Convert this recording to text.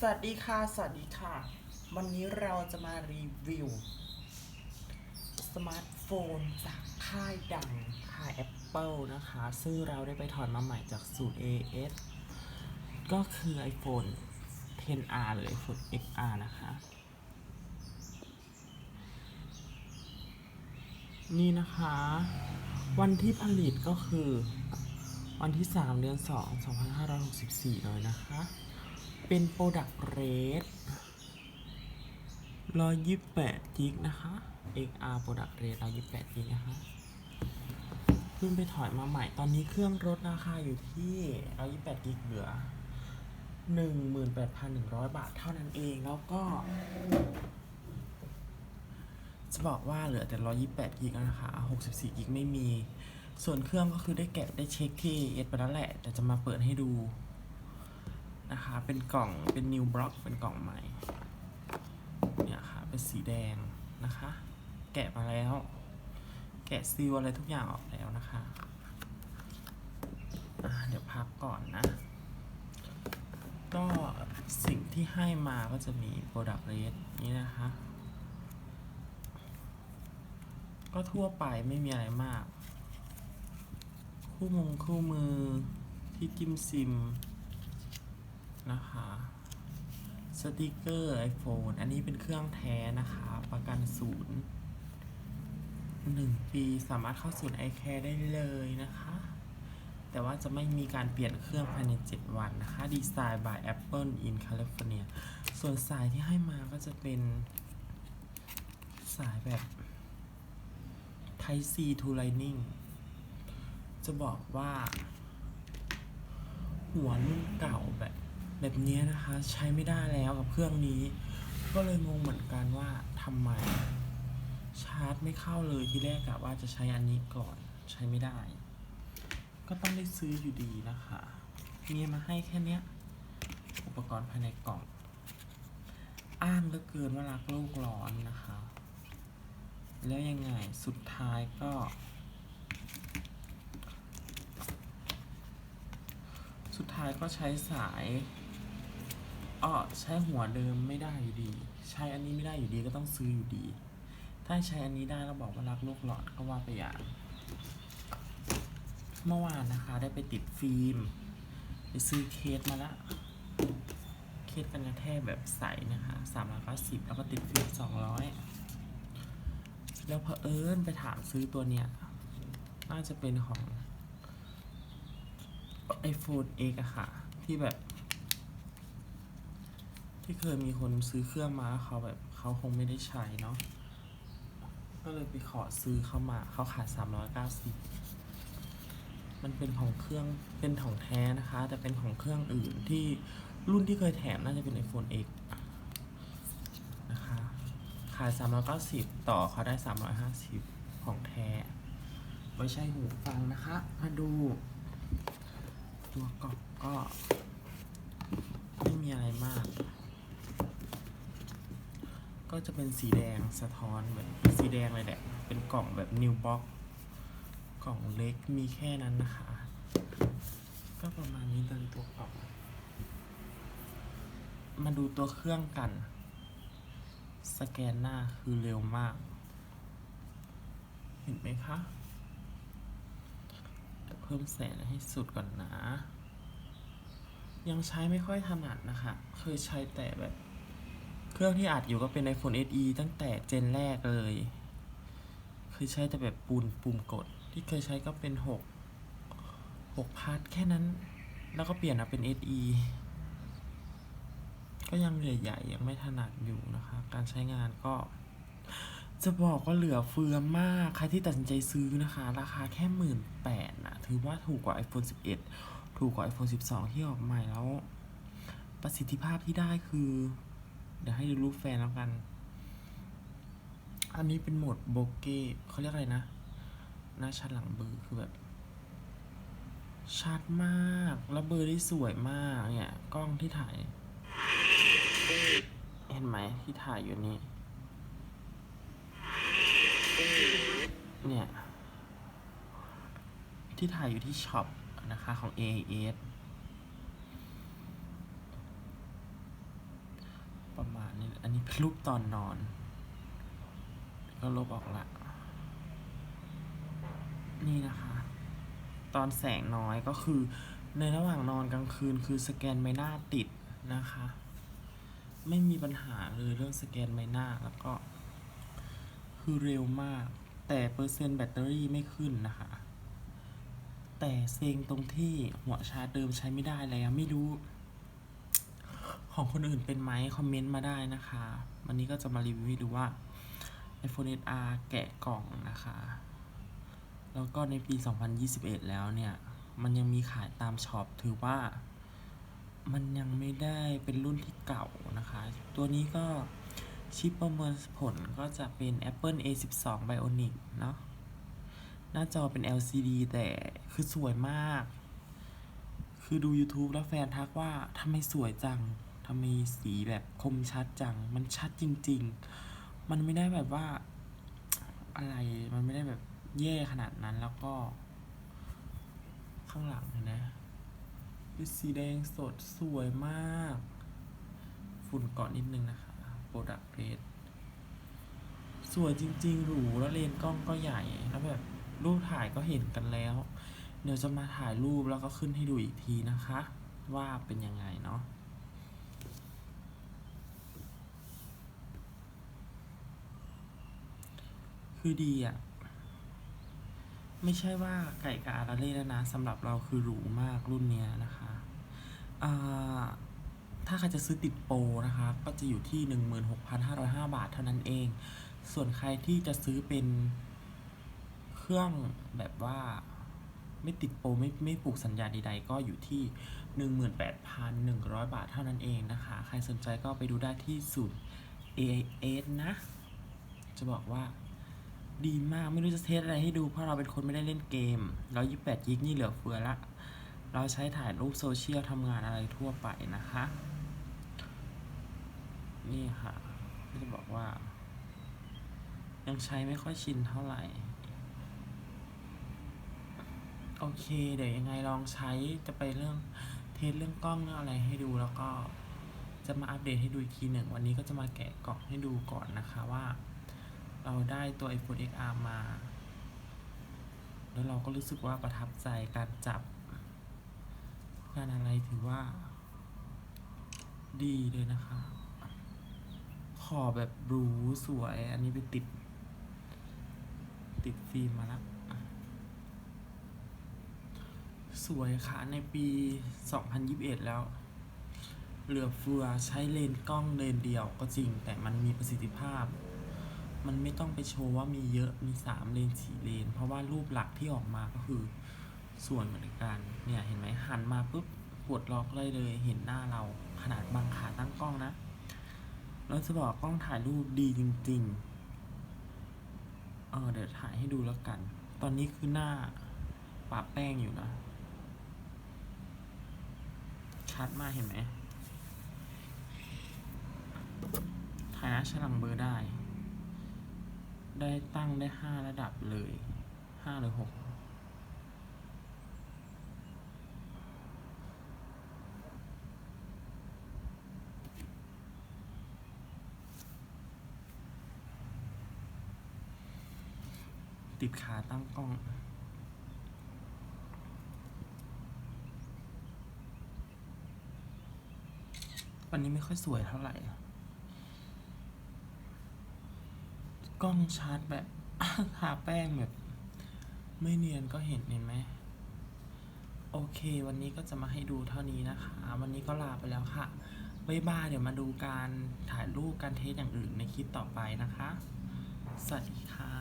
สวัสดีค่ะ สวัสดีค่ะ วันนี้เราจะมารีวิว สมาร์ทโฟนจากค่ายดังค่าย Apple นะคะ ซึ่งเราได้ไปถอนมาใหม่จากสูตร AS ก็คือ iPhone 10R หรือ iPhone XR นะคะ นี่นะคะ วันที่ผลิตก็คือ วันที่ 3 เดือน 2 2564 เลยนะคะ เป็นโปรดักต์เรท128กิกนะคะ XR โปรดักต์เรท128กิกนะคะเพิ่งไปถอยมาใหม่ตอนนี้เครื่องลดราคาอยู่ที่128กิกเหลือ18,100บาทเท่านั้นเองแล้วก็ จะบอกว่าเหลือแต่128กิกนะคะ64กิกไม่มี ส่วนเครื่องก็คือได้แกะได้เช็คที่เอสไปแล้วแหละ แต่จะมาเปิดให้ดู นะคะ เป็นกล่อง เป็น new block เป็นกล่องใหม่ เนี่ยค่ะ เป็นสีแดงนะคะ แกะมาแล้ว แกะซีลอะไรทุกอย่างออกแล้วนะคะเดี๋ยวพักก่อนนะ ก็สิ่งที่ให้มาก็จะมี product rate นี่นะคะ ก็ทั่วไปไม่มีอะไรมาก คู่มงคู่มือที่จิ้มซิม นะคะ สติกเกอร์ iPhone อันนี้เป็นเครื่องแท้นะคะ ประกันศูนย์หนึ่งปีสามารถเข้าศูนย์ iCare ได้เลยนะคะ แต่ว่าจะไม่มีการเปลี่ยนเครื่องภายใน 7 วันนะคะ ดีไซน์ by Apple in California ส่วนสายที่ให้มาก็จะเป็นสายแบบ Type C to Lightning จะบอกว่า หัวรุ่นเก่าแบบ แบบนี้นะคะใช้ไม่ได้แล้วกับเครื่องนี้ ก็เลยงงเหมือนกันว่าทำไม ชาร์จไม่เข้าเลยที่แรกกะว่าจะใช้อันนี้ก่อนใช้ไม่ได้ ก็ต้องได้ซื้ออยู่ดีนะคะมีมาให้แค่เนี้ยอุปกรณ์ภายในกล่อง อ้างเหลือเกินว่ารักโลกร้อนนะคะ แล้วยังไงสุดท้ายก็ สุดท้ายก็ใช้สาย อ้อใช้หัวเดิมไม่ได้อยู่ดี ใช้อันนี้ไม่ได้อยู่ดีก็ต้องซื้ออยู่ดี ถ้าใช้อันนี้ได้แล้วบอกว่ารักโลกหลอดก็ว่าไปอย่าง เมื่อวานนะคะ ได้ไปติดฟิล์มไปซื้อเคสมาละเคสกันกระแทกแบบใสนะคะสามร้อยเก้าสิบแล้วก็ติดฟิล์มสองร้อยแล้วเพอเอิญไปถามซื้อตัวเนี้ยน่าจะเป็นของ iPhone X อะค่ะ ที่แบบ ที่เคยมีคนซื้อเครื่องมาเขาแบบเขาคงไม่ได้ใช้เนาะก็เลยไปขอซื้อเข้ามาเขาขายสามร้อยเก้าสิบมันเป็นของเครื่องเป็นของแท้นะคะ แต่เป็นของเครื่องอื่นที่รุ่นที่เคยแถมน่าจะเป็น iPhone X นะคะขายสามร้อยเก้าสิบต่อเขาได้สามร้อยห้าสิบของแท้ไม่ใช่หูฟังนะคะ มาดู ตัวกล่องก็ไม่มีอะไรมาก ก็จะเป็นสีแดงสะท้อนแบบสีแดงเลยแหละ เป็นกล่องแบบนิวบ็อกกล่องเล็กมีแค่นั้นนะคะ ก็ประมาณนี้เลยตัวกล่อง มาดูตัวเครื่องกัน สแกนหน้าคือเร็วมาก เห็นไหมคะเดี๋ยวเพิ่มแสงให้สุดก่อนนะ ยังใช้ไม่ค่อยถนัดนะคะ เคยใช้แต่แบบ เครื่องที่อัดอยู่ก็เป็น iPhone SE ตั้งแต่เจนแรกเลยเคยใช้แต่แบบปูนปุ่มกด ที่เคยใช้ก็เป็นหกหกพาร์ทแค่นั้น แล้วก็เปลี่ยนมาเป็น SE ก็ยังใหญ่ยังไม่ถนัดอยู่นะคะ การใช้งานก็ จะบอกว่าเหลือเฟือมาก ใครที่ตัดสินใจซื้อนะคะ ราคาแค่หมื่นแปดนะถือว่าถูกกว่า iPhone 11 ถูกกว่า iPhone 12 ที่ออกใหม่แล้ว ประสิทธิภาพที่ได้คือ เดี๋ยวให้ดูรูปแฟนแล้วกัน อันนี้เป็นโหมดโบเก้เขาเรียกอะไรนะ หน้าชัดหลังเบอร์คือแบบชัดมาก แล้วเบอร์ได้สวยมากเนี่ย กล้องที่ถ่าย เห็นไหมที่ถ่ายอยู่นี่เนี่ย ที่ถ่ายอยู่ที่ช็อปนะคะของ AIS มาณนี้อันนี้รูปตอนนอน ก็ลบออกละ นี่นะคะ ตอนแสงน้อยก็คือ ในระหว่างนอนกลางคืนคือสแกนใบหน้าติดนะคะ ไม่มีปัญหาเลยเรื่องสแกนใบหน้าแล้วก็ คือเร็วมาก แต่เปอร์เซ็นต์แบตเตอรี่ไม่ขึ้นนะคะแต่เซ็งตรงที่หัวชาร์จเดิมใช้ไม่ได้แล้วไม่รู้ ของคนอื่นเป็นไหมคอมเมนต์มาได้นะคะ วันนี้ก็จะมารีวิวให้ดูว่า iPhone XR แกะกล่องนะคะ แล้วก็ในปี 2021 แล้วเนี่ย มันยังมีขายตามช็อปถือว่า มันยังไม่ได้เป็นรุ่นที่เก่านะคะ ตัวนี้ก็ชิปประเมินผลก็จะเป็น Apple A12 Bionic เนาะหน้าจอเป็น LCD แต่คือสวยมาก คือดู YouTube แล้วแฟนทักว่าทำไมสวยจัง ทำไมสีแบบคมชัดจัง มันชัดจริง ๆ มันไม่ได้แบบว่าอะไร มันไม่ได้แบบแย่ขนาดนั้นแล้วก็ ข้างหลังเห็นะเป็นสีแดงสดสวยมาก ฝุ่นเกาะนิดนึงนะคะโปรดักเ a สสวยจริง ๆ หรู แล้วเลนส์กล้องก็ใหญ่ แล้วแบบรูปถ่ายก็เห็นกันแล้ว เดี๋ยวจะมาถ่ายรูปแล้วก็ขึ้นให้ดูอีกทีนะคะ ว่าเป็นยังไงเนาะ คือดีอะ ไม่ใช่ว่าไก่กาอาราเล่แล้วนะสำหรับเราคือหรูมากรุ่นเนี้ยนะคะอ่าถ้าใครจะซื้อติดโปรนะคะก็จะอยู่ที่ 16,505 บาทเท่านั้นเอง ส่วนใครที่จะซื้อเป็นเครื่องแบบว่าไม่ติดโปรไม่ไม่ปลูกสัญญาใดๆ ก็อยู่ที่ 18,100 บาทเท่านั้นเองนะคะ ใครสนใจก็ไปดูได้ที่ศูนย์ AIS นะ จะบอกว่า ดีมากไม่รู้จะเทสอะไรให้ดูเพราะเราเป็นคนไม่ได้เล่นเกม128กิกนี่เหลือเฟือละ เราใช้ถ่ายรูปโซเชียลทำงานอะไรทั่วไปนะคะ นี่ค่ะจะบอกว่า ยังใช้ไม่ค่อยชินเท่าไหร่ โอเค เดี๋ยวยังไงลองใช้จะไปเรื่องเทสเรื่องกล้องเรื่องอะไรให้ดูแล้วก็จะมาอัปเดตให้ดูอีกทีหนึ่งวันนี้ก็จะมาแกะกล่องให้ดูก่อนนะคะว่า เราได้ตัว iPhone XR มา แล้วเราก็รู้สึกว่าประทับใจการจับการอะไรถือว่า ดีเลยนะคะ ขอแบบรูสวย อันนี้ไปติด ติดฟิล์มมาแล้วสวยค่ะ ในปี 2021 แล้ว เหลือเฟือใช้เลนส์กล้องเลนส์เดียวก็จริง แต่มันมีประสิทธิภาพ มันไม่ต้องไปโชว์ว่ามีเยอะมีสามเลนสี่เลน เพราะว่ารูปหลักที่ออกมาก็คือส่วนเหมือนกันเนี่ยเห็นไหมหันมาปุ๊บปวดล็อกเลยเลยเห็นหน้าเราขนาดบางขาตั้งกล้องนะแล้วจะบอกกล้องถ่ายรูปดีจริงๆเออเดี๋ยวถ่ายให้ดูแล้วกัน ตอนนี้คือหน้าปะแป้งอยู่นะ ชัดมากเห็นไหมถ่ายหน้าฉลังเบอร์ได้ ได้ตั้งได้ห้าระดับเลยห้าหรือหกติดขาตั้งกล้อง วันนี้ไม่ค่อยสวยเท่าไหร่ กล้องชาร์จแบบทาแป้งแบบ ไม่เนียนก็เห็นเห็นไหมโอเค วันนี้ก็จะมาให้ดูเท่านี้นะคะ วันนี้ก็ลาไปแล้วค่ะบ๊ายบายเดี๋ยวมาดูการถ่ายรูปการเทสอย่างอื่นในคลิปต่อไปนะคะ สวัสดีค่ะ